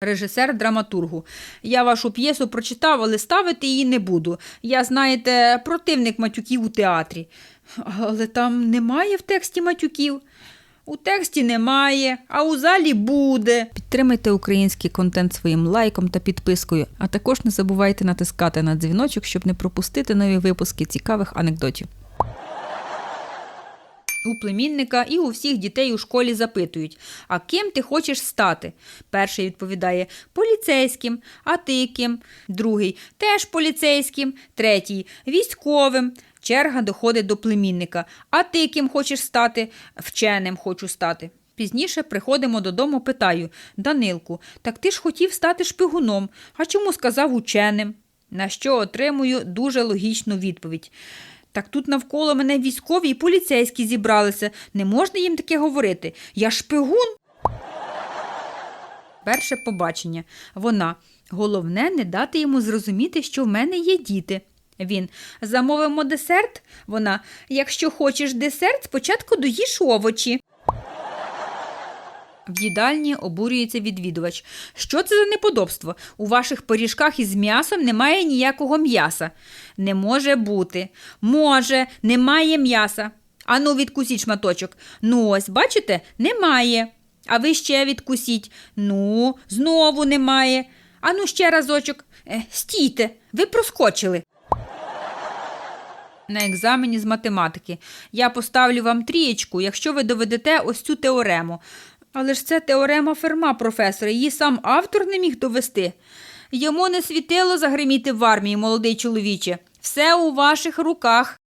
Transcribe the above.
Режисер драматургу. Я вашу п'єсу прочитав, але ставити її не буду. Я, знаєте, противник матюків у театрі. Але там немає в тексті матюків. У тексті немає, а у залі буде. Підтримайте український контент своїм лайком та підпискою, а також не забувайте натискати на дзвіночок, щоб не пропустити нові випуски цікавих анекдотів. У племінника і у всіх дітей у школі запитують: а ким ти хочеш стати? Перший відповідає поліцейським, а ти ким? Другий теж поліцейським, третій військовим. Черга доходить до племінника. А ти ким хочеш стати? Вченим хочу стати. Пізніше приходимо додому, питаю Данилку, так ти ж хотів стати шпигуном, а чому сказав ученим? На що отримую дуже логічну відповідь. Так тут навколо мене військові і поліцейські зібралися. Не можна їм таке говорити. Я шпигун. Перше побачення. Вона. Головне не дати йому зрозуміти, що в мене є діти. Він. Замовимо десерт? Вона. Якщо хочеш десерт, спочатку доїж овочі. В їдальні обурюється відвідувач. Що це за неподобство? У ваших пиріжках із м'ясом немає ніякого м'яса. Не може бути. Може, немає м'яса. Ану, відкусіть шматочок. Ну ось, бачите, немає. А ви ще відкусіть. Ну, знову немає. Ану ще разочок. Е, стійте, ви проскочили. На екзамені з математики. Я поставлю вам трієчку, якщо ви доведете ось цю теорему. Але ж це теорема Ферма, професора, її сам автор не міг довести. Йому не світило загриміти в армії, молодий чоловіче. Все у ваших руках.